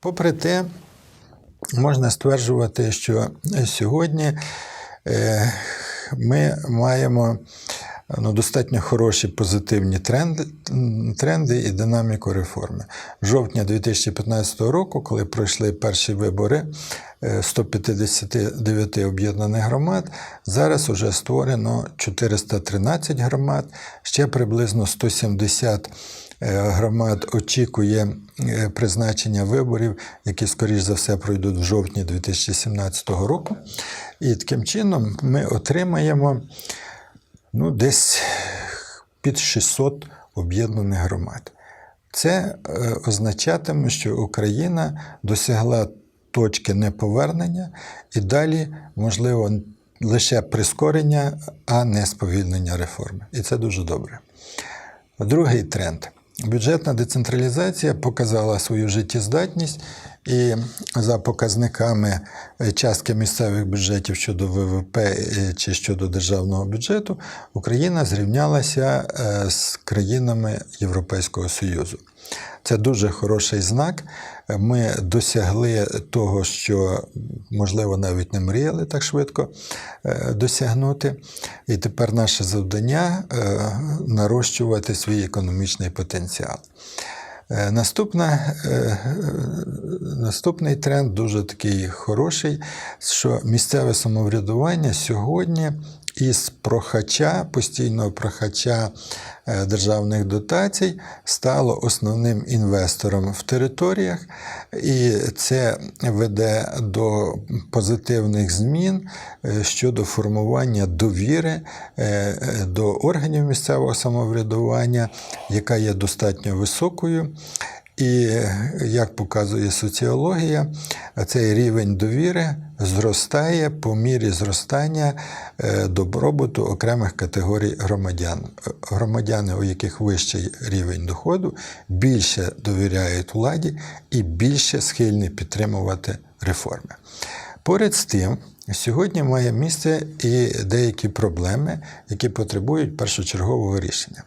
Попри те, можна стверджувати, що сьогодні е, ми маємо ну, достатньо хороші позитивні тренди, тренди і динаміку реформи. Жовтня 2015 року, коли пройшли перші вибори е, 159 об'єднаних громад, зараз вже створено 413 громад, ще приблизно 170 е, громад очікує е, призначення виборів, які, скоріш за все, пройдуть в жовтні 2017 року. І таким чином ми отримаємо ну, десь під 600 об'єднаних громад. Це е, означатиме, що Україна досягла точки неповернення і далі, можливо, лише прискорення, а не сповільнення реформи. І це дуже добре. Другий тренд. Бюджетна децентралізація показала свою життєздатність, і за показниками е, частки місцевих бюджетів щодо ВВП е, чи щодо державного бюджету, Україна зрівнялася е, з країнами Європейського Союзу. Це дуже хороший знак. Ми досягли того, що, можливо, навіть не мріяли так швидко досягнути. І тепер наше завдання нарощувати свій економічний потенціал. Е, Наступна, е, наступний тренд дуже такий хороший, що місцеве самоврядування сьогодні із прохача, постійного прохача е, державних дотацій стало основним інвестором в територіях, і це веде до позитивних змін е, щодо формування довіри е, до органів місцевого самоврядування, яка є достатньо високою. І як показує соціологія, цей рівень довіри зростає по мірі зростання е, добробуту окремих категорій громадян. Громадяни, у яких вищий рівень доходу, більше довіряють владі і більше схильні підтримувати реформи. Поряд з тим, сьогодні має місце і деякі проблеми, які потребують першочергового рішення.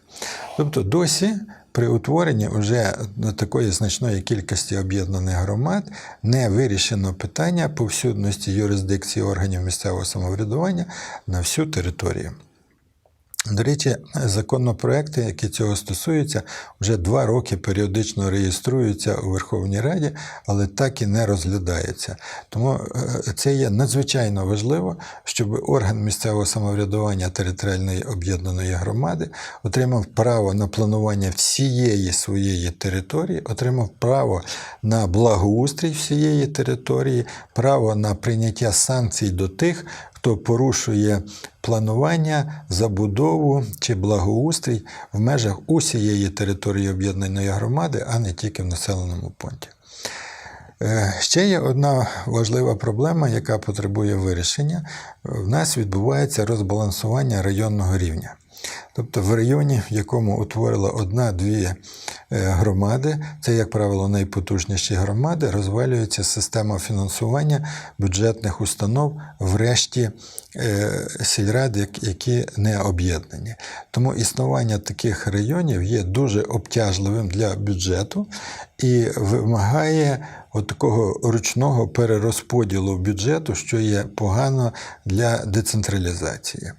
Тобто досі при утворенні вже такої значної кількості об'єднаних громад не вирішено питання повсюдності юрисдикції органів місцевого самоврядування на всю територію. До речі, законопроекти, які цього стосуються, вже два роки періодично реєструються у Верховній Раді, але так і не розглядаються. Тому е, це є надзвичайно важливо, щоб орган місцевого самоврядування територіальної об'єднаної громади отримав право на планування всієї своєї території, отримав право на благоустрій всієї території, право на прийняття санкцій до тих, хто порушує планування, забудову чи благоустрій в межах усієї території об'єднаної громади, а не тільки в населеному пункті. Е, Ще є одна важлива проблема, яка потребує вирішення. В нас відбувається розбалансування районного рівня. Тобто в районі, в якому утворила одна-дві е, громади, це, як правило, найпотужніші громади, розвалюється система фінансування бюджетних установ в решті сільрад, які не об'єднані. Тому існування таких районів є дуже обтяжливим для бюджету і вимагає от такого ручного перерозподілу бюджету, що є погано для децентралізації.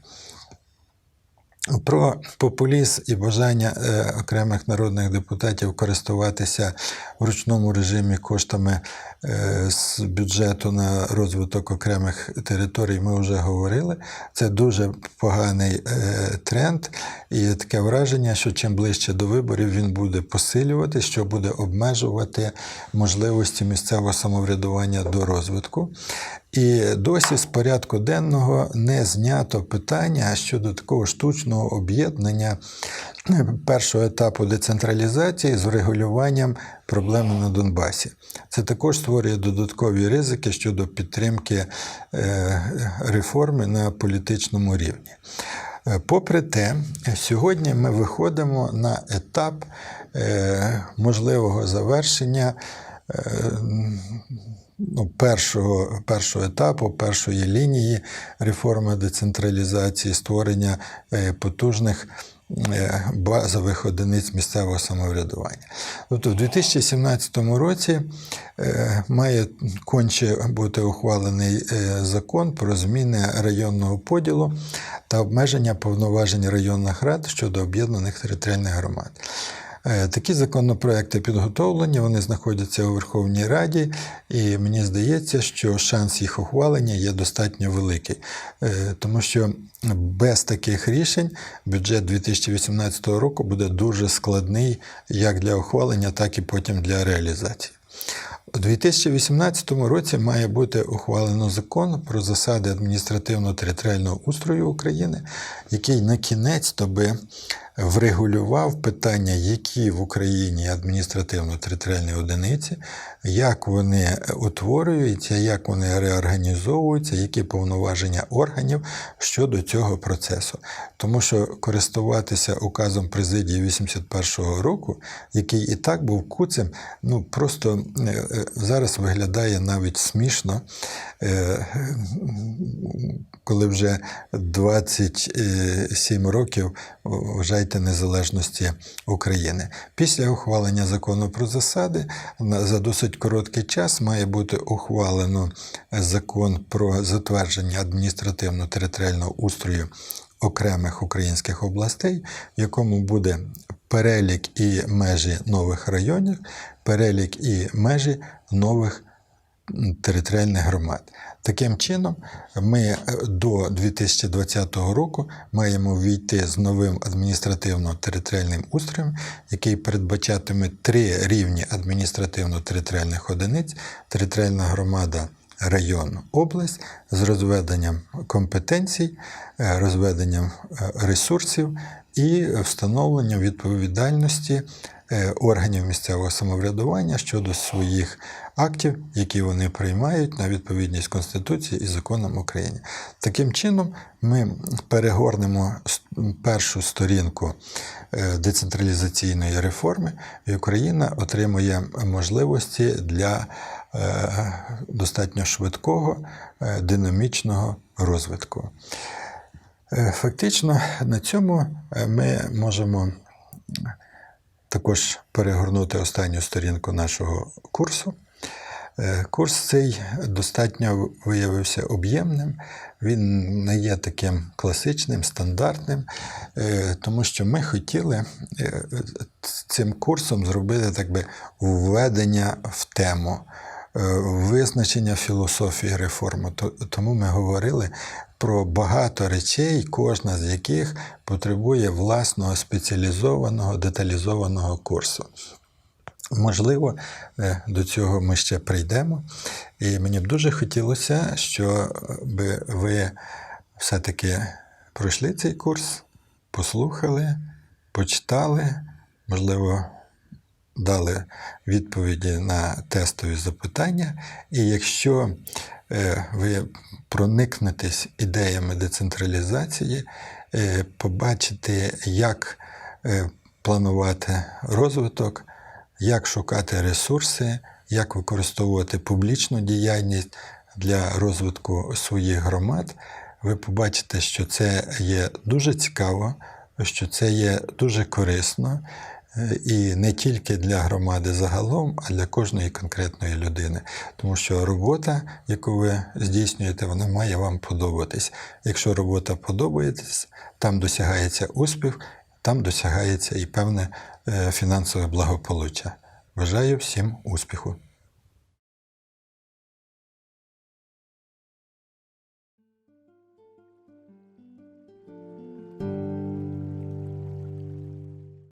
Про популізм і бажання е, окремих народних депутатів користуватися в ручному режимі коштами е, з бюджету на розвиток окремих територій ми вже говорили. Це дуже поганий е, тренд, і таке враження, що чим ближче до виборів він буде посилювати, що буде обмежувати можливості місцевого самоврядування до розвитку. І досі з порядку денного не знято питання щодо такого штучного об'єднання першого етапу децентралізації з врегулюванням проблеми на Донбасі. Це також створює додаткові ризики щодо підтримки е, реформи на політичному рівні. Е, Попри те, сьогодні ми виходимо на етап е, можливого завершення е, ну, першого, першого етапу, першої лінії реформи децентралізації, створення е, потужних е, базових одиниць місцевого самоврядування. Тобто в 2017 році е, має конче бути ухвалений закон про зміни районного поділу та обмеження повноважень районних рад щодо об'єднаних територіальних громад. Е, Такі законопроекти підготовлені, вони знаходяться у Верховній Раді, і мені здається, що шанс їх ухвалення є достатньо великий, Е, тому що без таких рішень бюджет 2018 року буде дуже складний як для ухвалення, так і потім для реалізації. У 2018 році має бути ухвалено закон про засади адміністративно-територіального устрою України, який на кінець то би врегулював питання, які в Україні адміністративно-територіальні одиниці, як вони утворюються, як вони реорганізовуються, які повноваження органів щодо цього процесу. Тому що користуватися указом президії 81-го року, який і так був куцем, ну просто е, е, зараз виглядає навіть смішно, е, коли вже 27 років вважайте незалежності України. Після ухвалення закону про засади за досить короткий час має бути ухвалено закон про затвердження адміністративно-територіального устрою окремих українських областей, в якому буде перелік і межі нових районів, перелік і межі нових територіальних громад. Таким чином, ми е, до 2020 року маємо війти з новим адміністративно-територіальним устроєм, який передбачатиме три рівні адміністративно-територіальних одиниць: територіальна громада. Район, область з розведенням компетенцій, е, розведенням е, ресурсів і встановленням відповідальності е, органів місцевого самоврядування щодо своїх актів, які вони приймають на відповідність Конституції і законам України. Таким чином, ми перегорнемо першу сторінку е, децентралізаційної реформи, і Україна отримує можливості для е, достатньо швидкого, динамічного розвитку. Е, Фактично на цьому е, ми можемо також перегорнути останню сторінку нашого курсу. Е, Курс цей достатньо виявився об'ємним, він не є таким класичним, стандартним, тому що ми хотіли цим курсом зробити так би введення в тему, визначення філософії реформи. Тому ми говорили про багато речей, кожна з яких потребує власного спеціалізованого, деталізованого курсу. Можливо, е, до цього ми ще прийдемо. І мені б дуже хотілося, щоб ви все-таки пройшли цей курс, послухали, почитали, можливо, дали відповіді на тестові запитання. І якщо е, ви проникнетесь ідеями децентралізації, е, побачите, як е, планувати розвиток, як шукати ресурси, як використовувати публічну діяльність для розвитку своїх громад, ви побачите, що це є дуже цікаво, що це є дуже корисно. Е, І не тільки для громади загалом, а для кожної конкретної людини. Тому що робота, яку ви здійснюєте, вона має вам подобатись. Якщо робота подобається, там досягається успіх, там досягається і певне е, фінансове благополуччя. Бажаю всім успіху!